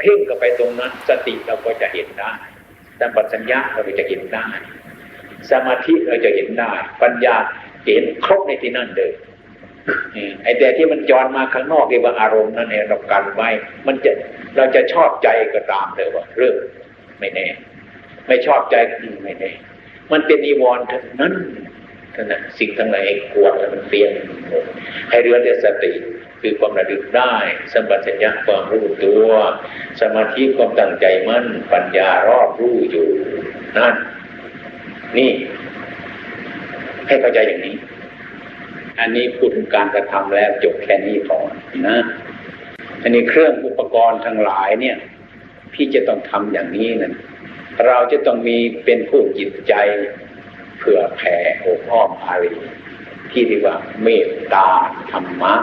เพ่งกับไปตรงนั้น สติเราก็จะเห็นได้สัมปชัญญะเราก็จะเห็นได้ สมาธิเราจะเห็นได้ ปัญญาเห็นครบในที่นั่นเลยไอ้แต่ที่มันจรมาข้างนอกเรียกว่าอารมณ์นั่นเองเรากันไว้ มันจะเราจะชอบใจก็ตามเลยว่าเรื่องไม่แน่ ไม่ชอบใจไม่แน่ มันเป็นนิวรณ์ทั้งนั้นนั้นสิ่งทั้งหลายกวดแล้วมันเปลี่ยนให้เรือแต่สติ คือความระลึกได้สมปชัญญะความรู้ตัว สมาธิความตั้งใจมั่น ปัญญารอบรู้อยู่นั่นนี่ให้เข้าใจอย่างนี้ อันนี้พูดถึงการกระทำแล้วจบแค่นี้ก่อนะอันนี้เครื่องอุปกรณ์ทั้งหลายเนี่ย พี่จะต้องทำอย่างนี้นะเราจะต้องมีเป็นผู้จิตใจเผื่อแผ่โอบอ้อมอารีที่เรียกว่าเมตตาธรรมะ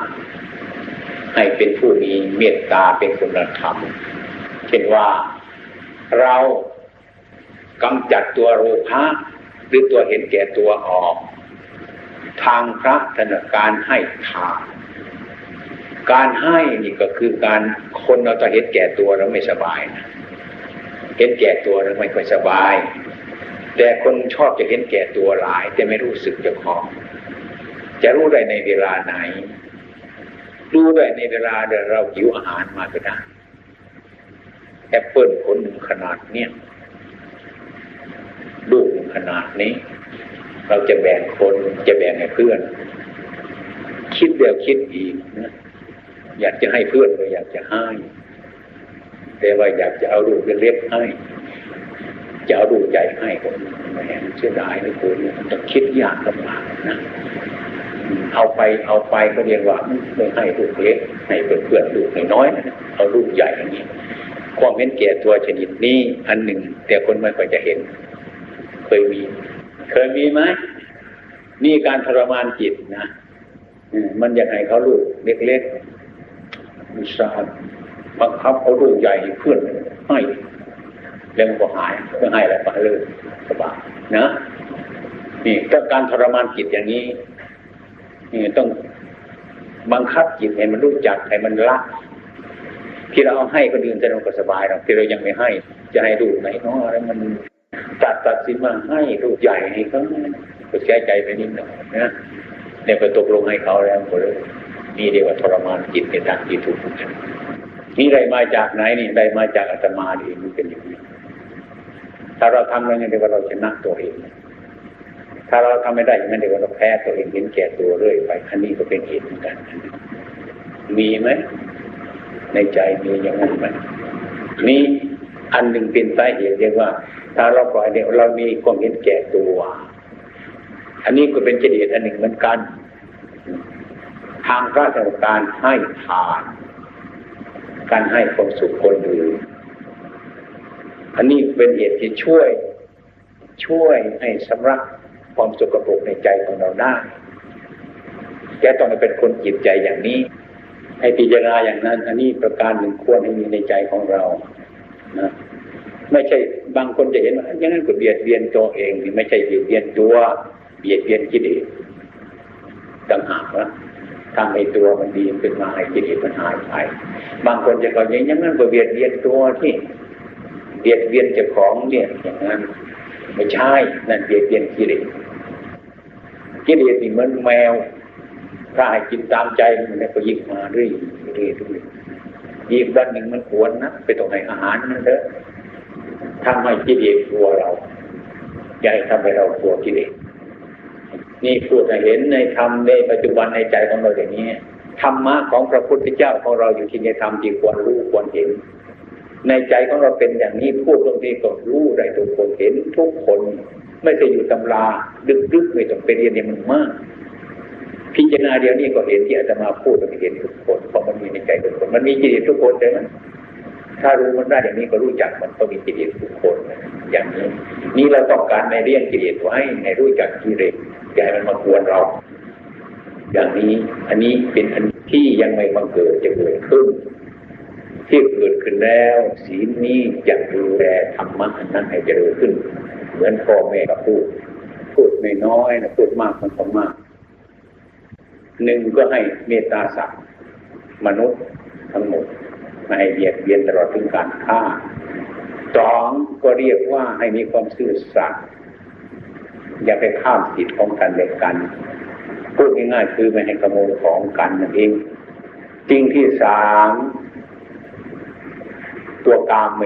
ให้เป็นผู้มีเมตตาเป็นคุณธรรม เช่นว่าเรากำจัดตัวโลภะหรือตัวเห็นแก่ตัวออก ทางพระธนการให้ทานการให้นี่ก็คือการคนเราจะเห็นแก่ตัวเราไม่สบายนะเห็นแก่ตัวเราไม่ค่อยสบาย แต่คนชอบจะเห็นแก่ตัวหลาย แต่ไม่รู้สึกเจ้าของ จะรู้ได้ในเวลาไหน รู้ได้ในเวลาเดี๋ยวเราหิวอาหารมาก็ได้แอปเปิลผลหนึ่งขนาดเนี้ยลูกขนาดนี้ เราจะแบ่งคนจะแบ่งให้เพื่อน คิดเดียวคิดอีกนะอยากจะให้เพื่อนก็อยากจะให้ แต่ว่าอยากจะเอาลูกเล็กๆให้จะเอาลูกใหญ่ให้ก็ไม่เห็นเสียดายนะคุณต้องคิดยากลำบากนะ เอาไปเอาไปก็เรียกว่าไม่ให้ลูกเล็กให้เพื่อนๆลูกน้อยเอาลูกใหญ่อย่างนี้ความเห็นแก่ตัวชนิดนี้อันหนึ่ง แต่คนไม่ค่อยจะเห็น เคยมี เคยมีไหมนี่การทรมานจิตนะมันอยากให้เขาลูกเล็กๆมิสาบังคับเขาลูกใหญ่เพื่อนให้แล้วมันก็หายไม่ให้แล้วไปเลยสบายนะนี่ถ้าการทรมานจิตอย่างนี้ ต้องบังคับจิตให้มันรู้จักให้มันละที่เราเอาให้คนอื่นแต่เราก็สบายเราที่เรายังไม่ให้ จะให้ลูไหนเนาะอะไรมันตัดตัดสินมาให้ลูกใหญ่ให้เขาก็แก้ใจไปนิดหน่อยนะเนี่ยไปตกลงให้เขาแล้วก็เลยนี่เรียกว่าทรมานจิตในทางที่ถูกนี่ได้มาจากไหนนี่ได้มาจากอาตมาเองมันเป็นอย่างนี้ถ้าเราทำแล้วเนี่ยเดี๋ยวเราชนะตัวเอง ถ้าเราทำไม่ได้อย่างนั้นเดี๋ยวเราแพ้ตัวเองเห็นแก่ตัวเรื่อยไปอันนี้ก็เป็นเหตุเหมือนกัน มีไหมในใจมีอย่างนั้นไหมมีอันหนึ่งเป็นสาเหตุเรียกว่า ถ้าเราปล่อยเนี่ยเรามีความเห็นแก่ตัว อันนี้ก็เป็นเจดีย์อันหนึ่งเหมือนกัน ทางพระราชการให้ทาน การให้ความสุขคนอื่นอันนี้เป็นเหตุที่ช่วย ช่วยให้สำรัก ความสกปรกในใจของเราได้แกต้องเป็นคนจิตใจอย่างนี้ ให้พิจารณาอย่างนั้น อันนี้ประการหนึ่งควรให้มีในใจของเรานะไม่ใช่บางคนจะเห็นว่าอย่างนั้นก็เบียดเบียนตัวเองไม่ใช่เบียดเบียนตัว เบียดเบียนกิเลสต่างหากนะทำให้ตัวมันดีขึ้นมาให้กิเลสมันหายไป บางคนจะก็อย่างนั้นก็เบียดเบียนตัวที่เบียดเบียนเจ้าของเนี่ยอย่างนั้นไม่ใช่นั่นเบียดเบียนกิเลส กิเลสนี่เหมือนแมว ถ้าให้กินตามใจมันก็ยิบมาเรื่อยเรื่อยเรื่อยยิบด้านหนึ่งมันควรนะไปต้องให้อาหารมันเถอะทำให้กิเลสกลัวเราย่าให้ทำให้เรากลัวกิเลสนี่พูดให้เห็นในธรรมในปัจจุบันในใจของเราอย่างนี้ธรรมะของพระพุทธเจ้าของเราอยู่ที่ในธรรมที่ควรรู้ควรเห็น ในใจของเราเป็นอย่างนี้พูดตรงนี้ก็รู้ได้ทุกคนเห็นทุกคน ไม่เคยอยู่ตำราดึกๆไม่ต้องไปเรียนอย่างมันมาก พิจารณาเดียวนี้ก็เห็นที่อาตมาพูดมันเห็นทุกคนเพราะมันมีในใจทุกคนมันมีจิตทุกคนใช่ไหมถ้ารู้มันได้อย่างนี้ก็รู้จักมันก็มีกิเลสทุกคนอย่างนี้นี่เราต้องการในเรื่องกิเลสไว้ในรู้จักกิเลสอย่าให้มันมากวนเรา อย่างนี้อันนี้เป็นอันที่ยังไม่บังเกิดจะเกิดขึ้น ที่เกิดขึ้นแล้วศีลนี้จะดูแลธรรมะนั้นให้เจริญขึ้น เหมือนพ่อแม่ก็พูด พูดไม่น้อยนะพูดมากมันก็มากหนึ่งก็ให้เมตตาสัตว์มนุษย์ทั้งหมดไม่ให้เบียดเบียนตลอดถึงการฆ่าสองก็เรียกว่าให้มีความซื่อสัตย์อย่าไปข้ามสิทธิของกันและกันพูดง่ายๆคือไม่ให้ขโมยของกันนั่นเองจริงที่สาม ตัวกามเม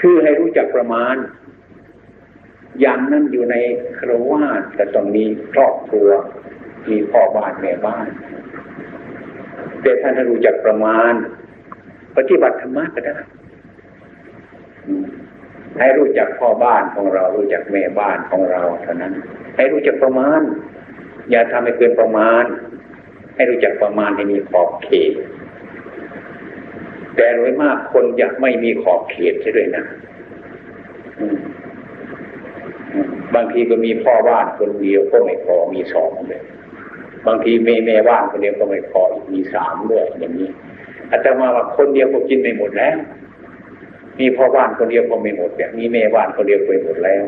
คือให้รู้จักประมาณ อย่างนั้นอยู่ในครวาสแต่ต้องมีครอบครัว มีพ่อบ้านแม่บ้านแต่ท่านให้รู้จักประมาณ ปฏิบัติธรรมะก็ได้ให้รู้จักพ่อบ้านของเรารู้จักแม่บ้านของเราเท่านั้น ให้รู้จักประมาณ อย่าทำให้เกินประมาณ ให้รู้จักประมาณให้มีขอบเขต แต่โดยมากคนอยากไม่มีขอบเขตใช่ด้วยนะบางทีก็มีพ่อบ้านคนเดียวก็ไม่พอมีสองเลยบางทีแม่แม่บ้านคนเดียวก็ไม่พออีกมีสามด้วยอย่างนี้อาจจะมาว่าคนเดียวก็กินไม่หมดแล้ว มีพ่อบ้านคนเดียวก็ไม่หมดแบบมีแม่บ้านคนเดียวก็ไม่หมดแล้ว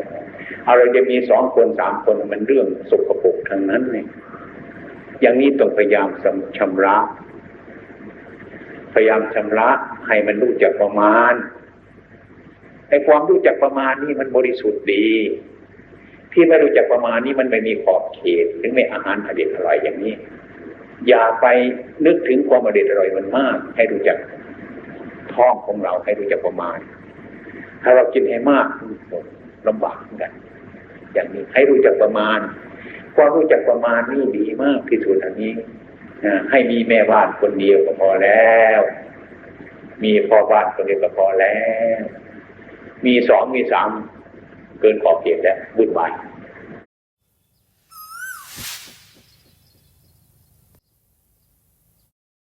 เอาเราจะมีสองคนสามคนมันเรื่องสกปรกทั้งนั้นเลยอย่างนี้ต้องพยายามชำระ พยายามชำระให้มันรู้จักประมาณไอ้ความรู้จักประมาณนี่มันบริสุทธิ์ดี ที่ไม่รู้จักประมาณนี้มันไม่มีขอบเขต ถึงไม่อาหารอเด็ดอร่อยอย่างนี้ อย่าไปนึกถึงความอเด็ดอร่อยมันมาก ให้รู้จักท้องของเราให้รู้จักประมาณ ถ้าเรากินให้มากลำบากกัน อย่างนี้ให้รู้จักประมาณความรู้จักประมาณนี่ดีมากที่สุดอันนี้ ให้มีแม่บ้านคนเดียวก็พอแล้ว มีพ่อบ้านคนเดียวก็พอแล้ว มีสองมีสามเกินขอบเขตแล้ววุ่นวาย